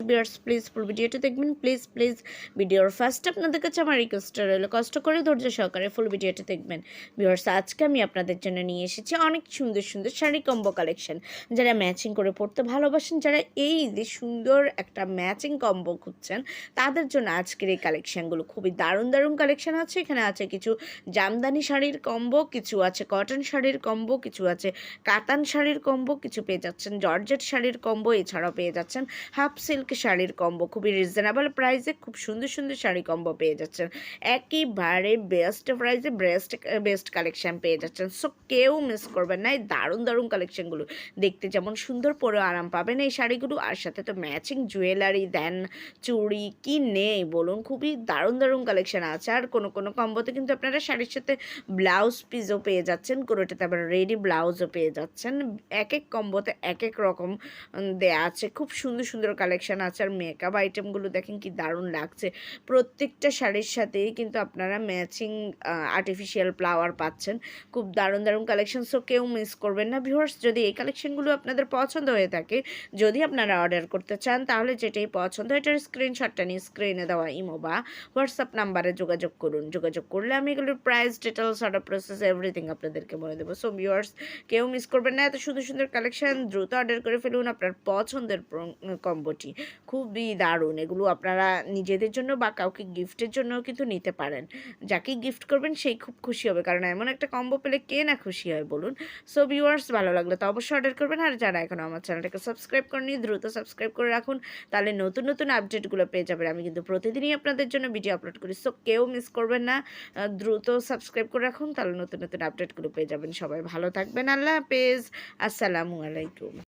viewers please full ভিডিওটি দেখবেন। Please please ভিডিওর ফার্স্ট আপনাদের কাছে আমার রিকোয়েস্ট রইল, কষ্ট করে ধৈর্য সহকারে ফুল ভিডিওটি দেখবেন। ভিউয়ার্স আজকে আমি আপনাদের জন্য নিয়ে এসেছি অনেক সুন্দর সুন্দর শাড়ি কম্বো কালেকশন যারা ম্যাচিং করে পড়তে ভালোবাসেন, যারা এই যে সুন্দর একটা ম্যাচিং কম্বো খুঁজছেন, তাদের জন্য আজকের এই কালেকশানগুলো খুবই দারুণ দারুণ কালেকশন আছে। এখানে আছে কিছু জামদানি শাড়ির কম্বো কিছু আছে কটন শাড়ির কম্বো কিছু আছে কাতান শাড়ির কম্বো কিছু পেয়ে যাচ্ছেন জর্জেট শাড়ির কম্বো এছাড়াও পেয়ে যাচ্ছেন হাফ সিল্ক শাড়ির কম্বো খুবই রিজনেবল প্রাইসে খুব সুন্দর সুন্দর শাড়ি কম্বো পেয়ে যাচ্ছেন। একেবারে বেস্ট প্রাইসে বেস্ট বেস্ট কালেকশন পেয়ে যাচ্ছেন। সো কেউ মিস করবেন না। এই দারুণ দারুণ কালেকশনগুলো দেখতে যেমন সুন্দর পরে আরাম পাবেন। এই শাড়িগুলো আর সাথে তো ম্যাচিং জুয়েলারি দেন চুড়ি, কি নেই বলুন? খুবই দারুণ দারুণ কালেকশন আছে। আর কোনো কোনো কম্বোতে কিন্তু আপনারা শাড়ির সাথে ব্লাউজ পিসও পেয়ে যাচ্ছেন। কোনোটাতে আবার রেডি ব্লাউজও পেয়ে যাচ্ছেন। এক এক কম্বোতে এক এক রকম দেয়া আছে। খুব সুন্দর সুন্দর কালেকশন আছে আর মেকআপ আইটেমগুলো দেখেন কি দারুণ লাগছে। প্রত্যেকটা শাড়ির সাথেই কিন্তু আপনারা ম্যাচিং আর্টিফিশিয়াল ফ্লাওয়ার পাচ্ছেন। খুব দারুণ দারুণ কালেকশন সো কেউ মিস করবেন না। ভিউয়ার্স যদি এই কালেকশনগুলো আপনাদের পছন্দ হয়ে থাকে, যদি আপনারা অর্ডার করতে চান, তাহলে যেটাই পছন্দ এটার স্ক্রিনশটটা নিয়ে স্ক্রিনে দেওয়া ইমো বা হোয়াটসঅ্যাপ নাম্বারে যোগাযোগ করুন। যোগাযোগ করলে আমি এগুলোর price details order process everything আপনাদেরকে বলে দেবো। সো ভিউয়ার্স কেউ মিস করবেন না। এত সুন্দর সুন্দর কালেকশন দ্রুত অর্ডার করে ফেলুন আপনার পছন্দের কম্বোটি খুবই দারুণ। এগুলো আপনারা নিজেদের জন্য বা কাউকে গিফটের জন্য কিন্তু নিতে পারেন। যাকে গিফট করবেন সেই খুব খুশি হবে। কারণ এমন একটা কম্বো পেলে কে না খুশি হয় বলুন। সো ভিউয়ার্স ভালো লাগলে তো অবশ্যই অর্ডার করবেন। আর যারা এখনও আমার চ্যানেলটাকে সাবস্ক্রাইব করেনি দ্রুত সাবস্ক্রাইব করে রাখুন। তাহলে নতুন নতুন আপডেটগুলো পেয়ে যাবেন। আমি কিন্তু প্রতিদিনই আপনাদের জন্য ভিডিও আপলোড করি। সো কেউ মিস করবেন না। দ্রুত সাবস্ক্রাইব করে রাখুন। তাহলে নতুন নতুন আপডেটগুলো পেয়ে যাবেন সবাই। ভালো থাকবেন। আল্লাহ হাফেজ। আসসালামু আলাইকুম।